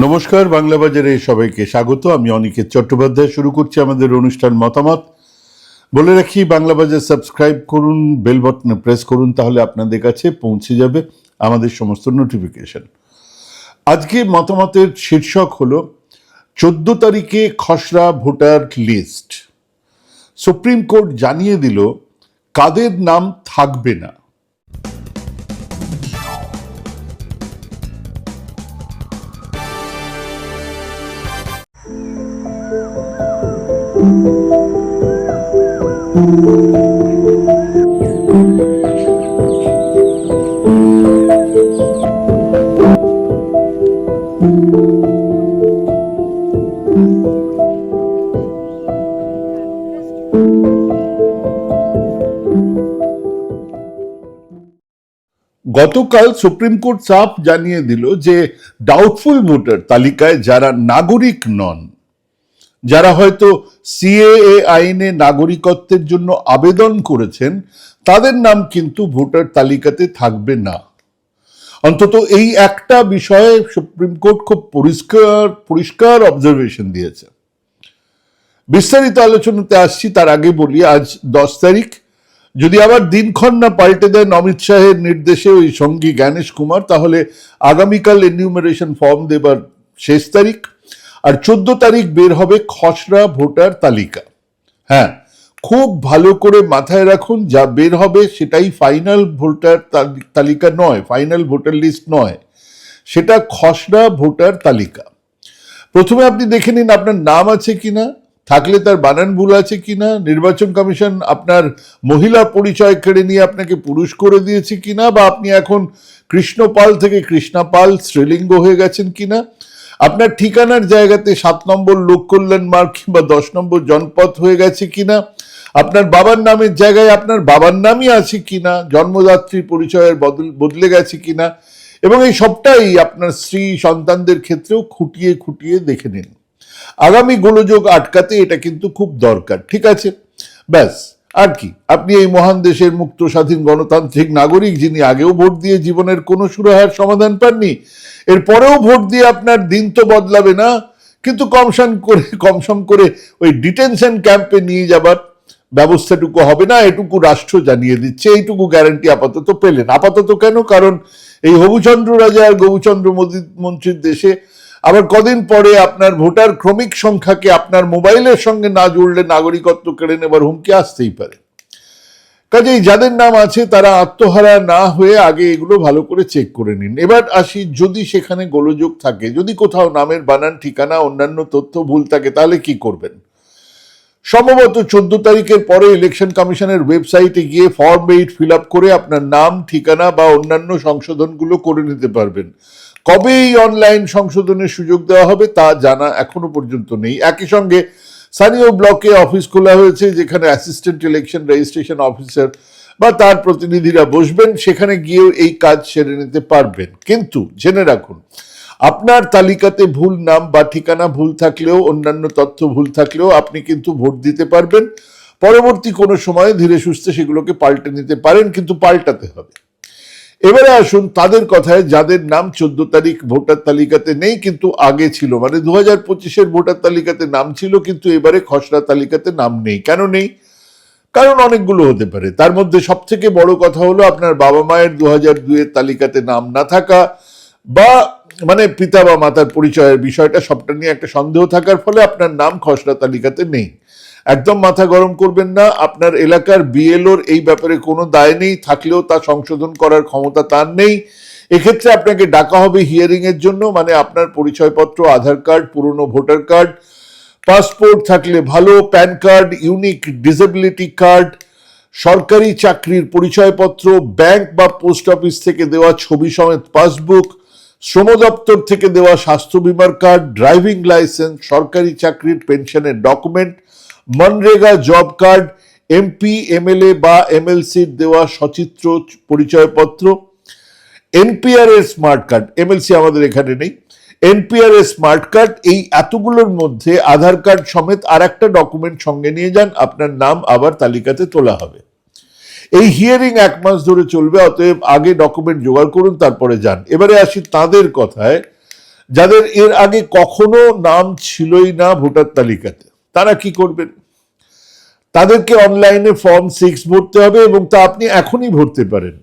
নমস্কার, বাংলা বাজারে সবাইকে স্বাগত। আমি অনিকেত চট্টোপাধ্যায়। শুরু করছি আমাদের অনুষ্ঠান মতামত। বলে রাখি, বাংলা বাজার সাবস্ক্রাইব করুন, বেল বাটনে প্রেস করুন, তাহলে আপনাদের কাছে পৌঁছে যাবে আমাদের সমস্ত নোটিফিকেশন। আজকে মতামতের শীর্ষক হলো, চোদ্দ তারিখে খসড়া ভোটার লিস্ট। সুপ্রিম কোর্ট জানিয়ে দিল, কাদের নাম থাকবে না। গতকাল সুপ্রিম কোর্ট সাফ জানিয়ে দিল যে ডাউটফুল ভোটার তালিকায় যারা নাগরিক নন, যারা হয়তো সিএএ আইনে নাগরিকত্বের জন্য আবেদন করেছেন, তাদের নাম কিন্তু ভোটার তালিকাতে থাকবে না। অন্তত এই একটা বিষয়ে সুপ্রিম কোর্ট খুব পরিষ্কার পরিষ্কার অবজারভেশন দিয়েছে। বিস্তারিত আলোচনাতে আসছি, তার আগে বলি, আজ দশ তারিখ যদি আবার দিনক্ষণ না পাল্টে দেন অমিত শাহের নির্দেশে ওই সঙ্গী জ্ঞানেশ কুমার, তাহলে আগামীকাল এনিউমারেশন ফর্ম দেবার শেষ তারিখ আর চোদ্দ তারিখ বের হবে খসড়া ভোটার তালিকা। হ্যাঁ খুব ভালো করে মাথায় রাখুন, যা বের হবে সেটাই ফাইনাল ভোটার তালি- তালিকা নয় ফাইনাল ভোটার লিস্ট নয়, সেটা খসড়া ভোটার তালিকা। প্রথমে আপনি দেখে নিন আপনার নাম আছে কিনা। থাকলে তার বানান ভুল আছে কিনা? নির্বাচন কমিশন আপনার মহিলা পরিচয় কেড়ে নিয়ে আপনাকে পুরুষ করে দিয়েছে কিনা? বা আপনি এখন কৃষ্ণপাল থেকে কৃষ্ণাপাল স্ত্রীলিঙ্গ হয়ে গেছেন কিনা? আপনার ঠিকানার জায়গাতে সাত নম্বর লোক কল্যাণ মার্গ কিংবা দশ নম্বর জনপথ হয়ে গেছে কিনা? আপনার বাবার নামের জায়গায় আপনার বাবার নামই আছে কিনা? জন্মদাত্রী পরিচয়ের বদল, বদলে গেছে কিনা? এবং এই সবটাই আপনার স্ত্রী সন্তানদের ক্ষেত্রেও খুঁটিয়ে খুঁটিয়ে দেখে নিন। আগামী গোলযোগ আটকাতে এটা কিন্তু খুব দরকার, ঠিক আছে? ব্যাস, আর কি, আপনি এই মহান দেশের মুক্ত স্বাধীন গণতান্ত্রিক নাগরিক যিনি আগেও ভোট দিয়ে জীবনের কোনো সুরাহার সমাধান পাননি, এরপরেও ভোট দিয়ে আপনার দিন তো বদলাবে না, কিন্তু কমসম করে কমসম করে ওই ডিটেনশন ক্যাম্পে নিয়ে যাবার ব্যবস্থাটুকু হবে না, এটুকু রাষ্ট্র জানিয়ে দিচ্ছে, এইটুকু গ্যারান্টি আপাতত পেলেন। আপাতত কেন? কারণ এই হবুচন্দ্র রাজা আর গৌচন্দ্র মন্ত্রীর দেশে আবার কদিন পরে আপনার ভোটার ক্রমিক সংখ্যাকে আপনার মোবাইলের সঙ্গে না জুড়লে নাগরিকত্ব কেড়ে নেবার হুমকি আসতেই পারে। কাজেই যাদের নাম আছে তারা আত্মহারা না হয়ে আগে এগুলো ভালো করে চেক করে নিন। এবার আসি যদি সেখানে গোলযোগ থাকে, যদি কোথাও নামের বানান, ঠিকানা, অন্যান্য তথ্য ভুল থাকে, তাহলে কি করবেন? সম্ভবত চোদ্দ তারিখের পরে ইলেকশন কমিশনের ওয়েবসাইটে গিয়ে ফর্ম এইট ফিল করে আপনার নাম, ঠিকানা বা অন্যান্য সংশোধনগুলো করে নিতে পারবেন। কবে এই অনলাইন সংশোধনের সুযোগ দেওয়া হবে তা জানা এখনও পর্যন্ত নেই। একই সঙ্গে স্থানীয় ব্লকে অফিস খোলা হয়েছে, যেখানে অ্যাসিস্ট্যান্ট ইলেকশন রেজিস্ট্রেশন অফিসার বা তার প্রতিনিধিরা বসবেন, সেখানে গিয়েও এই কাজ সেরে নিতে পারবেন। কিন্তু জেনে রাখুন, আপনার তালিকাতে ভুল নাম বা ঠিকানা ভুল থাকলেও, অন্যান্য তথ্য ভুল থাকলেও আপনি কিন্তু ভোট দিতে পারবেন। পরবর্তী কোনো সময়ে ধীরে সুস্থে সেগুলোকে পাল্টে নিতে পারেন, কিন্তু পাল্টাতে হবে। এবারে আসুন তাদের কথায়, যাদের নাম চোদ্দ তারিখ ভোটার তালিকাতে নেই কিন্তু আগে ছিল। মানে দু হাজার পঁচিশের ভোটার তালিকাতে নাম ছিল কিন্তু এবারে খসড়া তালিকাতে নাম নেই। কেন নেই? কারণ অনেকগুলো হতে পারে। তার মধ্যে সব থেকে বড় কথা হলো আপনার বাবা মায়ের দু হাজার দুইয়ের তালিকাতে নাম না থাকা বা মানে পিতা বা মাতার পরিচয়ের বিষয়টা সবটা নিয়ে একটা সন্দেহ থাকার ফলে আপনার নাম খসড়া তালিকাতে নেই। একদম মাথা গরম করবেন না। আপনার এলাকার বিএলওর এই ব্যাপারে কোনো দায় নেই, থাকলেও তা সংশোধন করার ক্ষমতা তার নেই। এক্ষেত্রে আপনাকে ডাকা হবে হিয়ারিং এর জন্য মানে আপনার পরিচয়পত্র, আধার কার্ড, পুরনো ভোটার কার্ড, পাসপোর্ট থাকলে ভালো, PAN card, unique disability card, সরকারি চাকরির পরিচয়পত্র, ব্যাংক বা পোস্ট অফিস থেকে দেওয়া ছবি সমেত পাসবুক, শ্রম দপ্তর থেকে দেওয়া স্বাস্থ্য বিমার কার্ড, ড্রাইভিং লাইসেন্স, সরকারি চাকরির পেনশনের document MNREGA job card, MP, MLA বা এমএলসির দেওয়া সচিত্র, পরিচয়পত্র, এনপিআর এর স্মার্ট কার্ড, এমএলসি আমাদের এখানে নেই, এনপিআর এর স্মার্ট কার্ড, এই এতগুলোর মধ্যে আধার কার্ড সমেত আর একটা ডকুমেন্ট সঙ্গে নিয়ে যান, আপনার নাম আবার তালিকাতে তোলা হবে। এই হিয়ারিং এক মাস ধরে চলবে, অতএব আগে ডকুমেন্ট জোগাড় করুন, তারপরে যান। এবারে আসি তাদের কথায়, যাদের এর আগে কখনো নাম ছিলই না ভোটার তালিকাতে, তারা কি করবেন? তাদেরকে অনলাইনে ফর্ম সিক্স ভরতে হবে এবং তা আপনি এখনই ভরতে পারেন।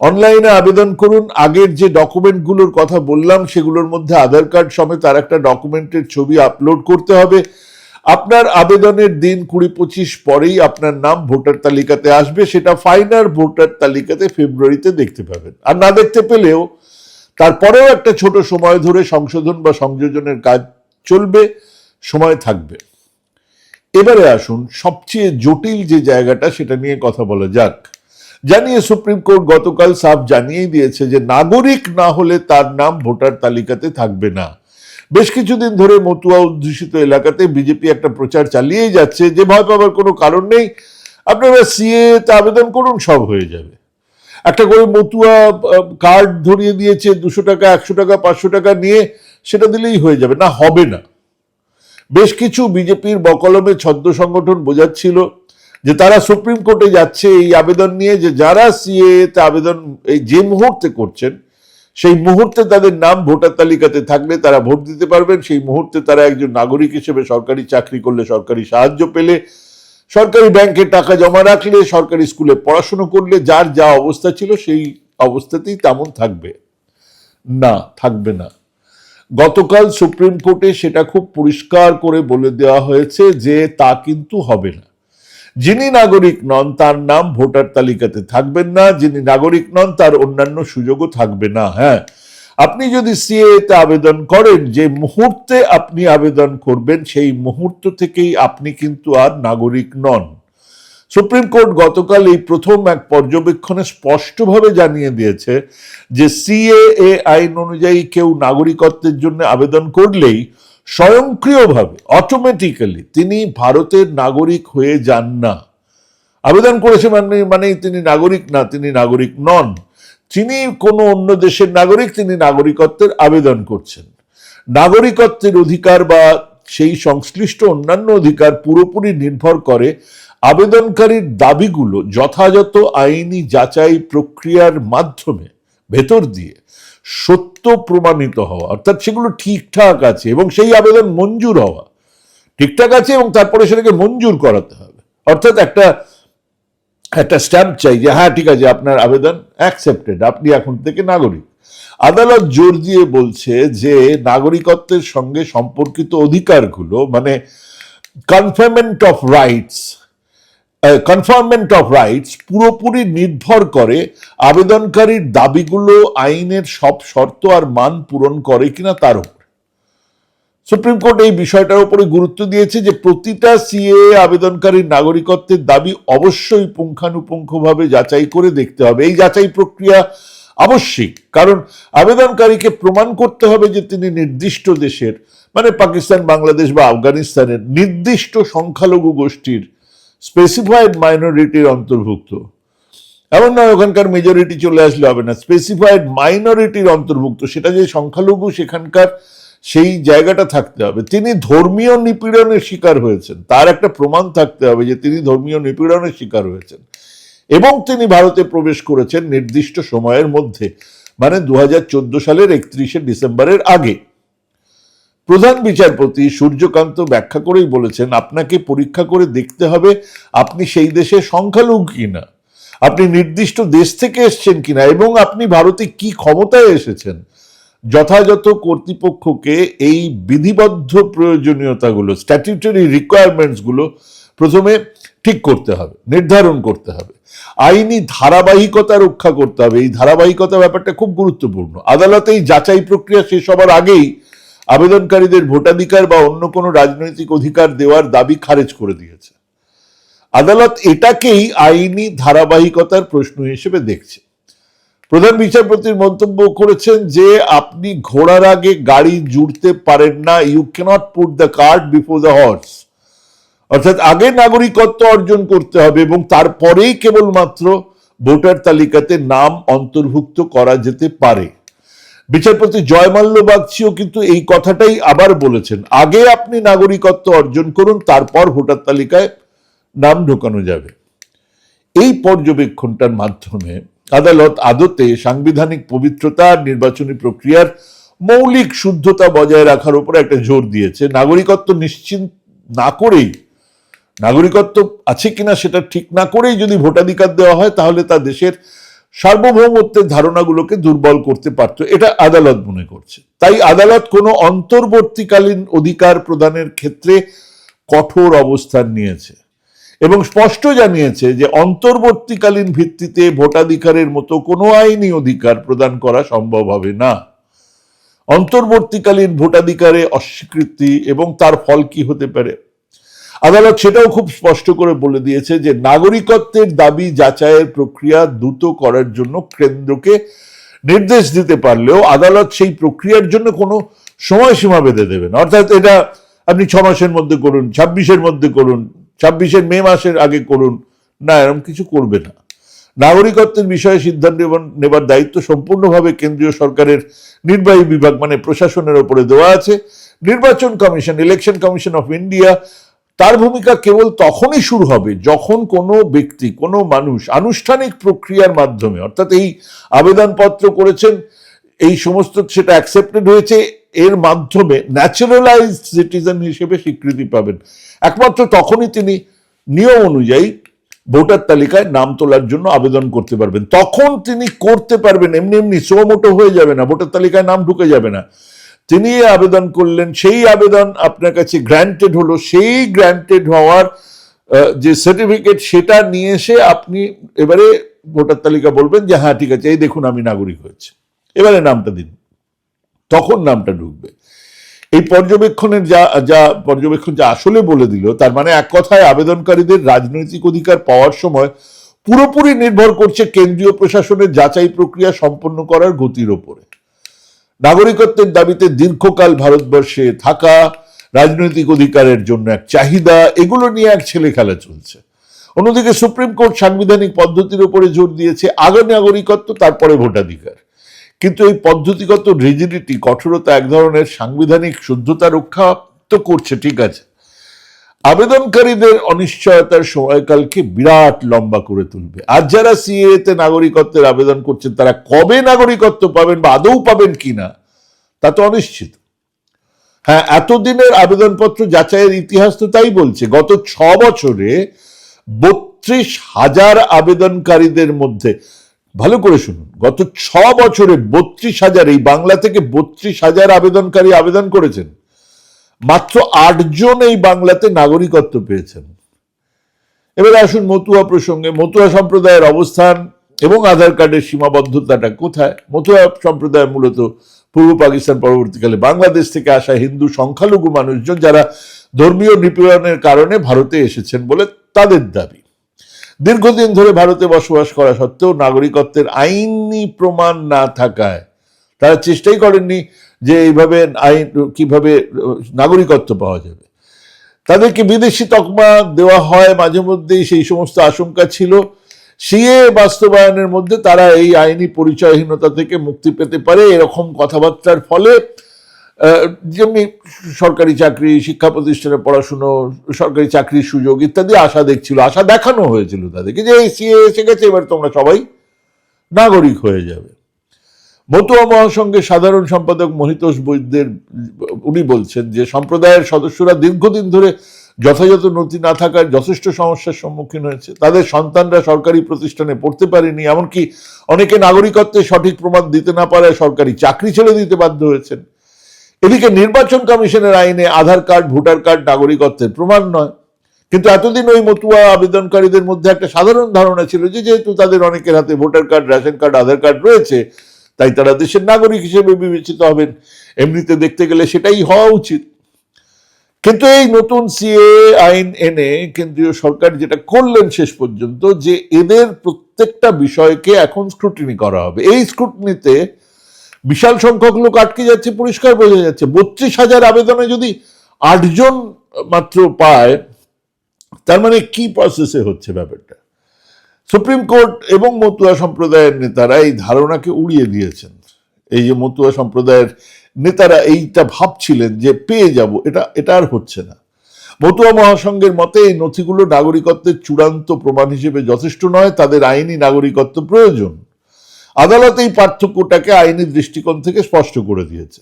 অনলাইনে আবেদন করুন, আগের যে ডকুমেন্টগুলোর কথা বললাম, সেগুলোর মধ্যে আধার কার্ড সমেত আর একটা ডকুমেন্টের ছবি আপলোড করতে হবে। আপনার আবেদনের দিন কুড়ি পঁচিশ পরেই আপনার নাম ভোটার তালিকাতে আসবে, সেটা ফাইনাল ভোটার তালিকাতে ফেব্রুয়ারিতে দেখতে পাবেন। আর না দেখতে পেলেও তারপরেও একটা ছোট সময় ধরে সংশোধন বা সংযোজনের কাজ চলবে, সময় থাকবে। এবারে আসুন, সবচেয়ে জটিল যে জায়গাটা সেটা নিয়ে কথা বলা যাক। জানিয়ে সুপ্রিম কোর্ট গতকাল সাফ জানিয়ে দিয়েছে যে নাগরিক না হলে তার নাম ভোটার তালিকাতে থাকবে না। বেশ কিছুদিন ধরে মতুয়া অধ্যুষিত এলাকাতে বিজেপি একটা প্রচার চালিয়েই যাচ্ছে, যে ভয় পাবার কোনো কারণ নেই। আপনারা সিএ তে আবেদন করুন, সব হয়ে যাবে। একটা করে মতুয়া কার্ড ধরিয়ে দিয়েছে, দুশো টাকা, একশো টাকা, পাঁচশো টাকা নিয়ে, সেটা দিলেই হয়ে যাবে। না, হবে না। বেশ কিছু বিজেপির বকলমে ছদ্ম সংগঠন বোঝাচ্ছিল যে তারা সুপ্রিম কোর্টে যাচ্ছে এই আবেদন নিয়ে, যে যারা সিএ তে আবেদন, এই যে মুহূর্তে করছেন, সেই মুহূর্তে তাদের নাম ভোটার তালিকাতে থাকলে তারা ভোট দিতে পারবেন। সেই মুহূর্তে তারা একজন নাগরিক হিসেবে সরকারি চাকরি করলে সরকারি সাহায্য পেলে, সরকারি ব্যাংকে টাকা জমা রাখলে, সরকারি স্কুলে পড়াশুনো করলে, যার যা অবস্থা ছিল সেই অবস্থাতেই তেমন থাকবে। না থাকবে না। গতকাল সুপ্রিম কোর্টে সেটা খুব পরিষ্কার করে বলে দেওয়া হয়েছে যে তা কিন্তু হবে না। যিনি নাগরিক নন, তার নাম ভোটার তালিকাতে থাকবেন না। যিনি নাগরিক নন, তার অন্যান্য সুযোগও থাকবে না। হ্যাঁ আপনি যদি সিএ তে আবেদন করেন, যে মুহূর্তে আপনি আবেদন করবেন, সেই মুহূর্ত থেকেই আপনি কিন্তু আর নাগরিক নন। সুপ্রিম কোর্ট গতকাল এই প্রথম এক পর্যবেক্ষণে স্পষ্টভাবে জানিয়ে দিয়েছে যে সিএএ আইন অনুযায়ী কেউ নাগরিকত্বের জন্য আবেদন করলেই স্বয়ংক্রিয়ভাবে অটোমেটিক্যালি তিনি ভারতের নাগরিক হয়ে যান না। আবেদন করেছে মানে মানেই তিনি নাগরিক না, তিনি নাগরিক নন। তিনি কোনো অন্য দেশের নাগরিক, তিনি নাগরিকত্বের আবেদন করছেন। নাগরিকত্বের অধিকার বা সেই সংশ্লিষ্ট অন্যান্য অধিকার পুরোপুরি নির্ভর করে আবেদনকারীর দাবিগুলো যথাযথ আইনি যাচাই প্রক্রিয়ার মাধ্যমে ভেতর দিয়ে সত্য প্রমাণিত হওয়া, অর্থাৎ সেগুলো ঠিকঠাক আছে এবং সেই আবেদন মঞ্জুর হওয়া ঠিকঠাক আছে এবং তারপরে সেটাকে মঞ্জুর করাতে হবে। অর্থাৎ একটা একটা স্ট্যাম্প চাই যে হ্যাঁ ঠিক আছে, আপনার আবেদন অ্যাকসেপ্টেড আপনি এখন থেকে নাগরিক। আদালত জোর দিয়ে বলছে যে, নাগরিকত্বের সঙ্গে সম্পর্কিত অধিকারগুলো মানে conferment of rights conferment of rights পুরোপুরি নির্ভর করে আবেদনকারীর দাবিগুলো, আইনের সব শর্ত আর মান পূরণ করে কিনা তার উপর। সুপ্রিম কোর্ট এই বিষয়টার উপরে গুরুত্ব দিয়েছে যে প্রতিটা সিএ আবেদনকারীর নাগরিকত্বের দাবি অবশ্যই পুঙ্খানুপুঙ্খভাবে যাচাই করে দেখতে হবে। এই যাচাই প্রক্রিয়া আবশ্যিক, কারণ আবেদনকারীকে প্রমাণ করতে হবে যে তিনি নির্দিষ্ট দেশের মানে পাকিস্তান, বাংলাদেশ বা আফগানিস্তানের নির্দিষ্ট সংখ্যালঘু গোষ্ঠীর স্পেসিফাইড মাইনরিটির অন্তর্ভুক্ত। এমন নয়, ওখানকার মেজরিটি চলে আসলে হবে না। স্পেসিফাইড মাইনরিটির অন্তর্ভুক্ত, সেটা যে সংখ্যালঘু সেখানকার সেই জায়গাটা থাকতে হবে। তিনি ধর্মীয় নিপীড়নের শিকার হয়েছেন। তার একটা প্রমাণ থাকতে হবে যে তিনি ধর্মীয় নিপীড়নের শিকার হয়েছেন। এবং তিনি ভারতে প্রবেশ করেছেন নির্দিষ্ট সময়ের মধ্যে মানে দু হাজার চোদ্দ সালের একত্রিশে ডিসেম্বরের আগে। প্রধান বিচারপতি সূর্যকান্ত ব্যাখ্যা করেই বলেছেন, আপনাকে পরীক্ষা করে দেখতে হবে আপনি সেই দেশে সংখ্যালঘু কিনা, আপনি নির্দিষ্ট দেশ থেকে এসছেন কিনা এবং আপনি ভারতে কি ক্ষমতায় এসেছেন। যথাযথ কর্তৃপক্ষকে এই বিধিবদ্ধ প্রয়োজনীয়তাগুলো স্ট্যাটিউটরি রিকোয়ারমেন্টসগুলো প্রথমে ঠিক করতে হবে, নির্ধারণ করতে হবে। আইনি ধারাবাহিকতা রক্ষা করতে হবে। এই ধারাবাহিকতা ব্যাপারটা খুব গুরুত্বপূর্ণ। আদালতে এই যাচাই প্রক্রিয়া শেষ হবার আগেই আবেদনকারীদের ভোটাধিকার বা অন্য কোনো রাজনৈতিক অধিকার দেওয়ার দাবি খারেজ করে দিয়েছে। আদালত এটাকেই আইনি ধারাবাহিকতার প্রশ্ন হিসেবে দেখছে। প্রধান বিচারপতির মন্তব্য করেছেন যে, আপনি ঘোড়ার আগে গাড়ি জুড়তে পারেন না you cannot put the card before the horse অর্থাৎ আগে নাগরিকত্ব অর্জন করতে হবে এবং তারপরেই কেবলমাত্র ভোটার তালিকাতে নাম অন্তর্ভুক্ত করা যেতে পারে। বিচারপতি জয়মাল্য বাগচিও কিন্তু এই কথাটাই আবার বলেছেন, আগে আপনি নাগরিকত্ব অর্জন করুন, তারপর ভোটার তালিকায় নাম ঢোকানো যাবে। এই পর্যবেক্ষণটার মাধ্যমে আদালত আদতে সাংবিধানিক পবিত্রতা আর নির্বাচনী প্রক্রিয়ার মৌলিক শুদ্ধতা বজায় রাখার উপর একটা জোর দিয়েছে। নাগরিকত্ব নিশ্চিন্ত না করেই, নাগরিকত্ব আছে কিনা সেটা ঠিক না করেই যদি ভোটাধিকার দেওয়া হয়, তাহলে তা দেশের সার্বভৌমত্বের ধারণাগুলোকে দুর্বল করতে পারত, এটা আদালত মনে করছে। তাই আদালত কোনো অন্তর্বর্তীকালীন অধিকার প্রদানের ক্ষেত্রে কঠোর অবস্থান নিয়েছে এবং স্পষ্ট জানিয়েছে যে অন্তর্বর্তীকালীন ভিত্তিতে ভোটাধিকারের মতো কোনো আইনি অধিকার প্রদান করা সম্ভব হবে না। অন্তর্বর্তীকালীন ভোটাধিকারে অস্বীকৃতি এবং তার ফল কি হতে পারে? আদালত সেটাও খুব স্পষ্ট করে বলে দিয়েছে যে নাগরিকত্বের দাবি যাচাইয়ের প্রক্রিয়া দ্রুত করার জন্য কেন্দ্রকে নির্দেশ দিতে পারলেও আদালত সেই প্রক্রিয়ার জন্য কোনো সময়সীমা বেঁধে দেবেন অর্থাৎ এটা আপনি ছ মাসের মধ্যে করুন, ছাব্বিশের মধ্যে করুন, ছাব্বিশের মে মাসের আগে করুন, না, এরকম কিছু করবে না। নাগরিকত্বের বিষয়ে সিদ্ধান্ত নেবার- দায়িত্ব সম্পূর্ণভাবে কেন্দ্রীয় সরকারের নির্বাহী বিভাগ মানে প্রশাসনের ওপরে দেওয়া আছে। নির্বাচন commission, election commission of India তার ভূমিকা কেবল তখনই শুরু হবে যখন কোনো ব্যক্তি, কোনো মানুষ আনুষ্ঠানিক প্রক্রিয়ার মাধ্যমে, অর্থাৎ এই আবেদনপত্র করেছেন, এই সমস্ত সেটা অ্যাকসেপ্টেড হয়েছে, এর মাধ্যমে ন্যাচারালাইজড সিটিজেন হিসেবে স্বীকৃতি পাবেন। একমাত্র তখনই তিনি নিয়ম অনুযায়ী ভোটার তালিকায় নাম তোলার জন্য আবেদন করতে পারবেন। তখন তিনি করতে পারবেন, এমনি এমনি সোমোটো হয়ে যাবে না, ভোটার তালিকায় নাম ঢুকে যাবে না। তিনি আবেদন করলেন, সেই আবেদন আপনার কাছে গ্র্যান্টেড হলো। সেই গ্র্যান্টেড হওয়ার যে সার্টিফিকেট সেটা নিয়ে এসে আপনি এবারে ভোটার তালিকা বলবেন যে হ্যাঁ ঠিক আছে, এই দেখুন আমি নাগরিক হয়েছে। এবারে নামটা দিন। তখন নামটা ঢুকবে। এই পর্যবেক্ষণের যা যা পর্যবেক্ষণ যা আসলে বলে দিল, তার মানে এক কথায় আবেদনকারীদের রাজনৈতিক অধিকার পাওয়ার সময় পুরোপুরি নির্ভর করছে কেন্দ্রীয় প্রশাসনের যাচাই প্রক্রিয়া সম্পন্ন করার গতির ওপরে। নাগরিকত্বের দাবিতে দীর্ঘকাল ভারতবর্ষে থাকা রাজনৈতিক অধিকারের জন্য এক চাহিদা, এগুলো নিয়ে এক ছেলে খেলা চলছে। অন্যদিকে সুপ্রিম কোর্ট সাংবিধানিক পদ্ধতির উপরে জোর দিয়েছে আগে নাগরিকত্ব, তারপরে ভোটাধিকার। কিন্তু এই পদ্ধতিগত রিজিডিটি, কঠোরতা এক ধরনের সাংবিধানিক শুদ্ধতা রক্ষা তো করছে, ঠিক আছে। আবেদনকারীদের অনিশ্চয়তার সময়কালকে বিরাট লম্বা করে তুলবে। আর যারা সিএ তে নাগরিকত্বের আবেদন করছেন, তারা কবে নাগরিকত্ব পাবেন বা আদৌ পাবেন কিনা, তা তো অনিশ্চিত। হ্যাঁ এতদিনের আবেদনপত্র যাচাইয়ের ইতিহাস তো তাই বলছে, গত ছ বছরে বত্রিশ হাজার আবেদনকারীদের মধ্যে, ভালো করে শুনুন, গত ছ বছরে বত্রিশ হাজার, এই বাংলা থেকে বত্রিশ হাজার আবেদনকারী আবেদন করেছেন। মাত্র আটজন এই বাংলাতে নাগরিকত্ব পেয়েছেন। এবারে আসুন মতুয়া প্রসঙ্গে, মতুয়া সম্প্রদায়ের অবস্থান এবং আধার কার্ডের সীমাবদ্ধতাটা কোথায়? মতুয়া সম্প্রদায় মূলত পূর্ব পাকিস্তান পরবর্তীকালে বাংলাদেশ থেকে আসা হিন্দু সংখ্যালঘু মানুষজন যারা ধর্মীয় নিপীড়নের কারণে ভারতে এসেছেন বলে তাদের দাবি। দীর্ঘদিন ধরে ভারতে বসবাস করা সত্ত্বেও নাগরিকত্বের আইনি প্রমাণ না থাকায় তারা চেষ্টাই করেননি যে এইভাবে আইন, কীভাবে, নাগরিকত্ব পাওয়া যাবে। তাদেরকে বিদেশি তকমা দেওয়া হয় মাঝে মধ্যেই, সেই সমস্ত আশঙ্কা ছিল। সিএ বাস্তবায়নের মধ্যে তারা এই আইনি পরিচয়হীনতা থেকে মুক্তি পেতে পারে এরকম কথাবার্তার ফলে যেমনি সরকারি চাকরি, শিক্ষা প্রতিষ্ঠানে পড়াশুনো, সরকারি চাকরির সুযোগ ইত্যাদি আশা দেখছিল, আশা দেখানো হয়েছিল তাদেরকে যে এই সিএ এসে গেছে, এবার তোমরা সবাই নাগরিক হয়ে যাবে। মতুয়া মহাসংঘের সাধারণ সম্পাদক মহিতোষ বৈদ্যের, উনি বলছেন যে সম্প্রদায়ের সদস্যরা দীর্ঘদিন ধরে যথাযথ নথি না থাকার যথেষ্ট সমস্যার সম্মুখীন হয়েছে। তাদের সন্তানরা সরকারি প্রতিষ্ঠানে পড়তে পারেনি, এমনকি অনেকে নাগরিকত্বের সঠিক প্রমাণ দিতে না পারায় সরকারি চাকরি ছেড়ে দিতে বাধ্য হয়েছেন। এদিকে নির্বাচন কমিশনের আইনে আধার কার্ড, ভোটার কার্ড নাগরিকত্বের প্রমাণ নয়। কিন্তু এতদিন ওই মতুয়া আবেদনকারীদের মধ্যে একটা সাধারণ ধারণা ছিল যে যেহেতু তাদের অনেকের হাতে voter card, ration card, Aadhaar card রয়েছে তাই তারা দেশের নাগরিক হিসেবে বিবেচিত হবেন। এমনিতে দেখতে গেলে সেটাই হওয়া উচিত। কিন্তু এই নতুন সিএ আইন এনে কেন্দ্রীয় সরকার যেটা করলেন শেষ পর্যন্ত, যে এদের প্রত্যেকটা বিষয়কে এখন স্ক্রুটিনি করা হবে। এই স্ক্রুটিনিতে বিশাল সংখ্যক লোক আটকে যাচ্ছে, পরিষ্কার বোঝা যাচ্ছে। বত্রিশ হাজার আবেদনে যদি আটজন মাত্র পায়, তার মানে কি প্রসেসে হচ্ছে ব্যাপারটা? সুপ্রিম কোর্ট এবং মতুয়া সম্প্রদায়ের নেতারা এই ধারণাকে উড়িয়ে দিয়েছেন। এই যে মতুয়া সম্প্রদায়ের নেতারা এইটা ভাবছিলেন যে পেয়ে যাব, এটা এটা আর হচ্ছে না। মতুয়া মহাসংঘের মতে এই নথিগুলো নাগরিকত্বের চূড়ান্ত প্রমাণ হিসেবে যথেষ্ট নয়, তাদের আইনি নাগরিকত্ব প্রয়োজন। আদালত এই পার্থক্যটাকে আইনি দৃষ্টিকোণ থেকে স্পষ্ট করে দিয়েছে।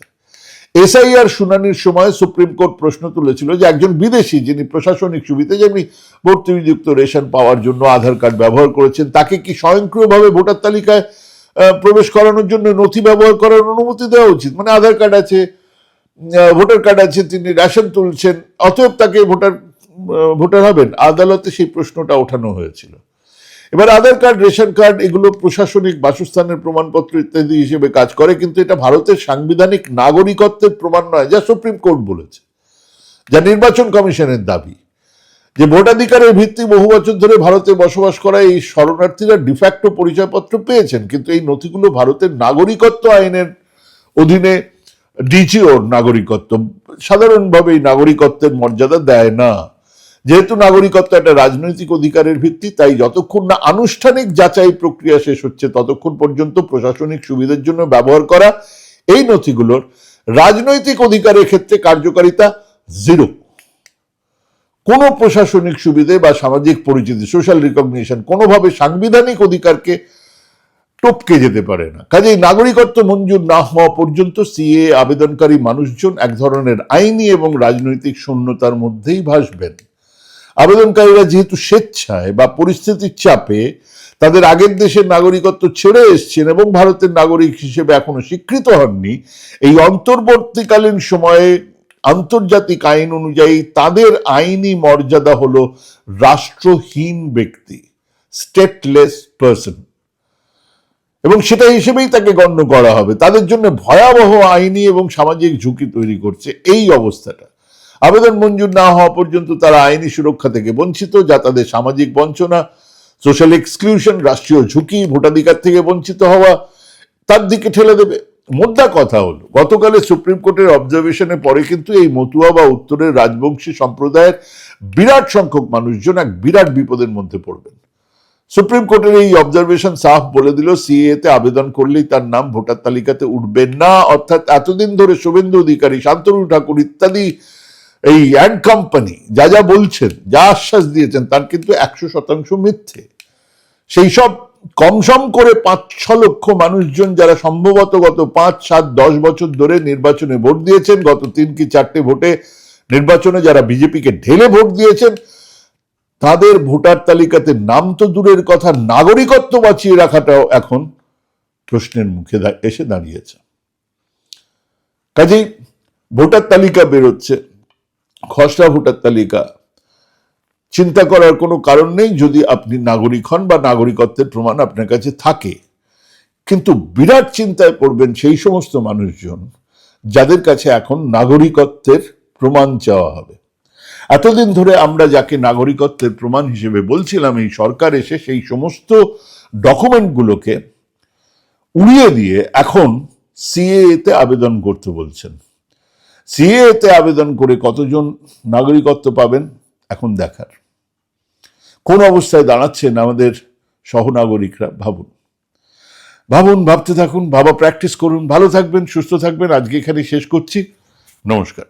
এসআইআর শুনানির সময় সুপ্রিম কোর্ট প্রশ্ন তুলেছিল যে একজন বিদেশি যিনি প্রশাসনিক সুবিধা যেমনি ভর্তিযুক্ত রেশন পাওয়ার জন্য আধার কার্ড ব্যবহার করেছেন, তাকে কি স্বয়ংক্রিয়ভাবে ভোটার তালিকায় প্রবেশ করানোর জন্য নথি ব্যবহার করার অনুমতি দেওয়া উচিত? মানে আধার কার্ড আছে ভোটার কার্ড আছে, তিনি রেশন তুলছেন, অতএব তাকে ভোটার ভোটার হবেন। আদালতে সেই প্রশ্নটা ওঠানো হয়েছিল। এবার আধার কার্ড, রেশন কার্ড এগুলো প্রশাসনিক বাসস্থানের প্রমাণপত্র ইত্যাদি হিসেবে কাজ করে, কিন্তু এটা ভারতের সাংবিধানিক নাগরিকত্বের প্রমাণ নয়, যা সুপ্রিম কোর্ট বলেছে, যা নির্বাচন কমিশনের দাবি। যে ভোটাধিকারের ভিত্তি বহু বছর ধরে ভারতে বসবাস করা এই শরণার্থীরা ডিফ্যাক্টো পরিচয়পত্র পেয়েছেন, কিন্তু এই নথিগুলো ভারতের নাগরিকত্ব আইনের অধীনে ডিজিওর নাগরিকত্ব, সাধারণভাবে এই নাগরিকত্বের মর্যাদা দেয় না। যেহেতু নাগরিকত্ব একটা রাজনৈতিক অধিকারের ভিত্তি, তাই যতক্ষণ না আনুষ্ঠানিক যাচাই প্রক্রিয়া শেষ হচ্ছে, ততক্ষণ পর্যন্ত প্রশাসনিক সুবিধার জন্য ব্যবহার করা এই নথিগুলোর রাজনৈতিক অধিকারের ক্ষেত্রে কার্যকারিতা জিরো কোনো প্রশাসনিক সুবিধে বা সামাজিক পরিচিতি সোশ্যাল রিকগনিশন কোনোভাবে সাংবিধানিক অধিকারকে টপকে যেতে পারে না। কাজেই নাগরিকত্ব মঞ্জুর না হওয়া পর্যন্ত সিএ আবেদনকারী মানুষজন এক ধরনের আইনি এবং রাজনৈতিক শূন্যতার মধ্যেই ভাসবেন। আবেদনকারীরা যেহেতু স্বেচ্ছায় বা পরিস্থিতির চাপে, তাদের আগের দেশের নাগরিকত্ব ছেড়ে এসছেন এবং ভারতের নাগরিক হিসেবে এখনও স্বীকৃত হননি, এই অন্তর্বর্তীকালীন সময়ে আন্তর্জাতিক আইন অনুযায়ী তাদের আইনি মর্যাদা হল রাষ্ট্রহীন ব্যক্তি স্টেটলেস পার্সন এবং সেটা হিসেবেই তাকে গণ্য করা হবে। তাদের জন্য ভয়াবহ আইনি এবং সামাজিক ঝুঁকি তৈরি করছে এই অবস্থাটা। আবেদন মঞ্জুর না হওয়া পর্যন্ত তারা আইনি সুরক্ষা থেকে বঞ্চিত, যা তাদের সামাজিক বঞ্চনা, সোশ্যাল এক্সক্লুশন, রাষ্ট্রীয় ঝুঁকি, ভোটাধিকার থেকে বঞ্চিত হওয়া, তার দিকে ঠেলে দেবে। মোদ্দা কথা হলো, গতকালে সুপ্রিম কোর্টের অবজারভেশনের পরে কিন্তু এই মতুয়া বা উত্তরের রাজবংশী সম্প্রদায়ের বিরাট সংখ্যক মানুষজন এক বিরাট বিপদের মধ্যে পড়বেন। সুপ্রিম কোর্টের এই অবজারভেশন সাফ বলে দিল সিএ তে আবেদন করলেই তার নাম ভোটার তালিকাতে উঠবে না। অর্থাৎ এতদিন ধরে শুভেন্দু অধিকারী, শান্তনু ঠাকুর ইত্যাদি এই অ্যান্ড কোম্পানি যা যা বলছেন, যা আশ্বাস দিয়েছেন, তার কিন্তু একশো শতাংশ মিথ্যে। সেই সব কমসম করে পাঁচ ছ লক্ষ মানুষজন যারা সম্ভবত গত পাঁচ, সাত, দশ বছর ধরে নির্বাচনে ভোট দিয়েছেন, গত তিন কি চারটে ভোটে নির্বাচনে যারা বিজেপিকে ঢেলে ভোট দিয়েছেন, তাদের ভোটার তালিকাতে নাম তো দূরের কথা, নাগরিকত্ব বাঁচিয়ে রাখাটাও এখন প্রশ্নের মুখে এসে দাঁড়িয়েছে। কাজেই ভোটার তালিকা বেরোচ্ছে। খসড়া ভোটার তালিকা। চিন্তা করার কোনো কারণ নেই যদি আপনি নাগরিক হন বা নাগরিকত্বের প্রমাণ আপনার কাছে থাকে। কিন্তু বিরাট চিন্তায় পড়বেন সেই সমস্ত মানুষজন যাদের কাছে এখন নাগরিকত্বের প্রমাণ চাওয়া হবে। এতদিন ধরে আমরা যাকে নাগরিকত্বের প্রমাণ হিসেবে বলছিলাম, এই সরকার এসে সেই সমস্ত ডকুমেন্টগুলোকে উড়িয়ে দিয়ে এখন সিএ তে আবেদন করতে বলছেন। সিএ তে আবেদন করে কতজন নাগরিকত্ব পাবেন এখন দেখার। কোন অবস্থায় দাঁড়াচ্ছেন আমাদের সহনাগরিকরা, ভাবুন। ভাবুন, ভাবতে থাকুন, ভাবা প্র্যাকটিস করুন। ভালো থাকবেন, সুস্থ থাকবেন। আজকে এখানে শেষ করছি। নমস্কার।